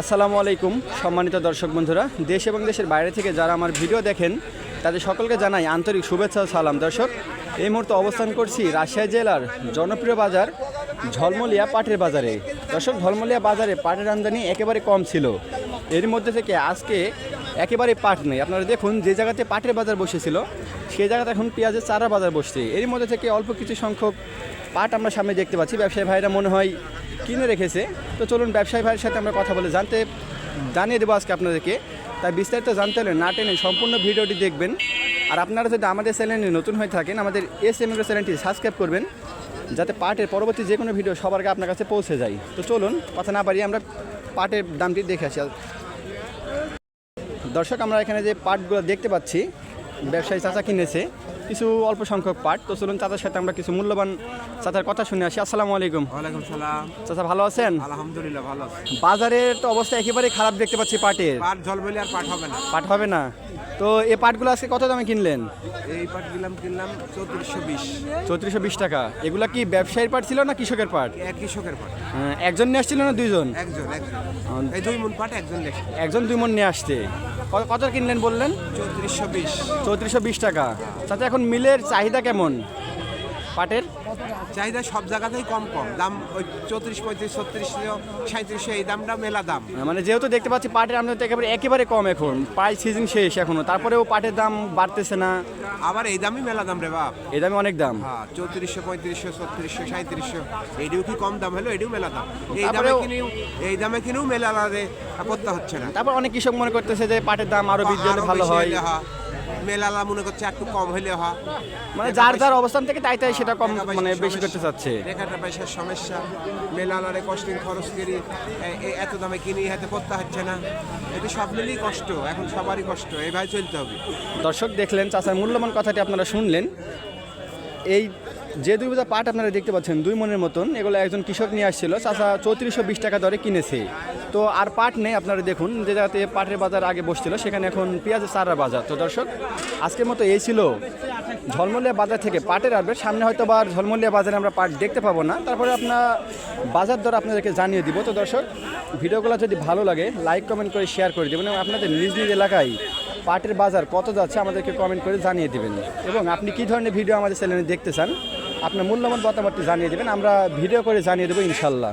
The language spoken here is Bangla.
আসসালামু আলাইকুম, সম্মানিত দর্শক বন্ধুরা। দেশ এবং দেশের বাইরে থেকে যারা আমার ভিডিও দেখেন, তাদের সকলকে জানাই আন্তরিক শুভেচ্ছা সালাম। দর্শক, এই মুহূর্তে অবস্থান করছি রাজশাহী জেলার জনপ্রিয় বাজার, ঝলমলিয়া পাটের বাজারে। দর্শক, ঝলমলিয়া বাজারে পাটের আমদানি একেবারে কম ছিল। এর মধ্যে থেকে আজকে একেবারে পাট নেই। আপনারা দেখুন, যে জায়গাতে পাটের বাজার বসেছিল, সেই জায়গাতে এখন পেঁয়াজের চারা বাজার বসছে। এর মধ্যে থেকে অল্প কিছু সংখ্যক পাট আমরা সামনে দেখতে পাচ্ছি। ব্যবসায়ী ভাইরা মনে হয় কিনে রেখেছে। তো চলুন ব্যবসায়ী ভাইয়ের সাথে আমরা কথা বলে জানতে, জানিয়ে দেবো আজকে আপনাদেরকে। তাই বিস্তারিত জানতে হলে না টেনে সম্পূর্ণ ভিডিওটি দেখবেন। আর আপনারা যদি আমাদের চ্যানেলে নতুন হয়ে থাকেন, আমাদের এস এম চ্যানেলটি সাবস্ক্রাইব করবেন, যাতে পাটের পরবর্তী যে কোনো ভিডিও সবার আপনার কাছে পৌঁছে যায়। তো চলুন, কথা না পারি আমরা পাটের দামটি দেখে আসি। দর্শক, আমরা এখানে যে পাটগুলো দেখতে পাচ্ছি ব্যবসায়ী চাচা কিনেছে। কিছু অল্প সংখ্যক পাট তো চলুন চাচার সাথে আমরা কিছু মূল্যবান চাচার কথা শুনে আসি। আসসালামু আলাইকুম। ওয়ালাইকুম সালাম। চাচা ভালো আছেন? আলহামদুলিল্লাহ ভালো বাজারের তো অবস্থা একেবারে খারাপ দেখতে পাচ্ছি পাটের পাট জল বলে আর পাট হবে না। পাট হবে না। তো এই পাটগুলো আজকে কত দামে কিনলেন? এই পাট আমি কিনলাম চৌত্রিশশো বিশ। চৌত্রিশশো বিশ টাকা। এগুলো কি ব্যবসায়ীর পাট ছিল না কৃষকের পাট? এক কৃষকের পাট। হ্যাঁ, একজন নিয়ে আসছিল না দুইজন? একজন একজন। এই দুই মন পাট একজন লেখে একজন দুই মন নিয়ে আসছে। কত কত কিনলেন বললেন? চৌত্রিশশো বিশ। চৌত্রিশশো বিশ টাকা। তাতে এখন মিলের চাহিদা কেমন? পাটের? চাহিদা সব জায়গাতেই কম কম। দাম ওই চৌত্রিশ পঁয়ত্রিশ ছত্রিশশো সাঁত্রিশশো এই দামটা মেলা দাম। মানে যেহেতু দেখতে পাচ্ছি পাটের আমদানি তো একেবারে একেবারে কম এখন। প্রায় সিজন শেষ এখনও। তারপরেও পাটের দাম বাড়তেছে না। আবার এই দামই মেলা দাম রে বাপ। এই দামে অনেক দাম। হ্যাঁ চৌত্রিশশো পঁয়ত্রিশশো ছত্রিশশো সাঁত্রিশশো এইটিও কি কম দাম হলো? এটিও মেলা দাম। এই দামে কিনেও এই দামে কিনেও মেলা করতে হচ্ছে না। তারপর অনেক কৃষক মনে করতেছে যে পাটের দাম আরও বৃদ্ধি হলে ভালো হয়। হয়। মেলালা মনে করছে একটু কম হইলে হয়। মানে যার যার অবস্থান থেকে তাই তাই সেটা কম মানে বেশি করতে চাচ্ছে। টাকা পয়সার সমস্যা। মেলালারে কষ্টিং খরচ করি এত দামে কিনে হাতে করতে হচ্ছে না। এতে সব মিলেই কষ্ট এখন সবারই কষ্ট এইভাবে চলতে হবে। দর্শক দেখলেন চাচার মূল্যবান কথাটি আপনারা শুনলেন। এই যে দুই বোঝা পাট আপনারা দেখতে পাচ্ছেন, দুই মনের মতন, এগুলো একজন কৃষক নিয়ে আসছিল, চাচা চৌত্রিশশো বিশ টাকা দরে কিনেছে। তো আর পাট নেই, আপনারা দেখুন, যে জায়গাতে পাটের বাজার আগে বসছিল, সেখানে এখন পেঁয়াজের চারা বাজার। তো দর্শক, আজকের মতো এই ছিল ঝলমলিয়া বাজার থেকে পাটের আসবে সামনে হয়তো বা ঝলমলিয়া বাজারে আমরা পাট দেখতে পাবো না। তারপরে আপনার বাজার দর আপনাদেরকে জানিয়ে দিব। তো দর্শক, ভিডিওগুলো যদি ভালো লাগে, লাইক, কমেন্ট করে শেয়ার করে দেবেন এবং আপনাদের নিজ নিজ এলাকায় পাটের বাজার কত যাচ্ছে, আমাদেরকে কমেন্ট করে জানিয়ে দেবেন। এবং আপনি কী ধরনের ভিডিও আমাদের চ্যানেলে দেখতে চান আপনার মূল্যবান মতামতটি জানিয়ে দেবেন আমরা ভিডিও করে জানিয়ে দেবো ইনশাল্লাহ।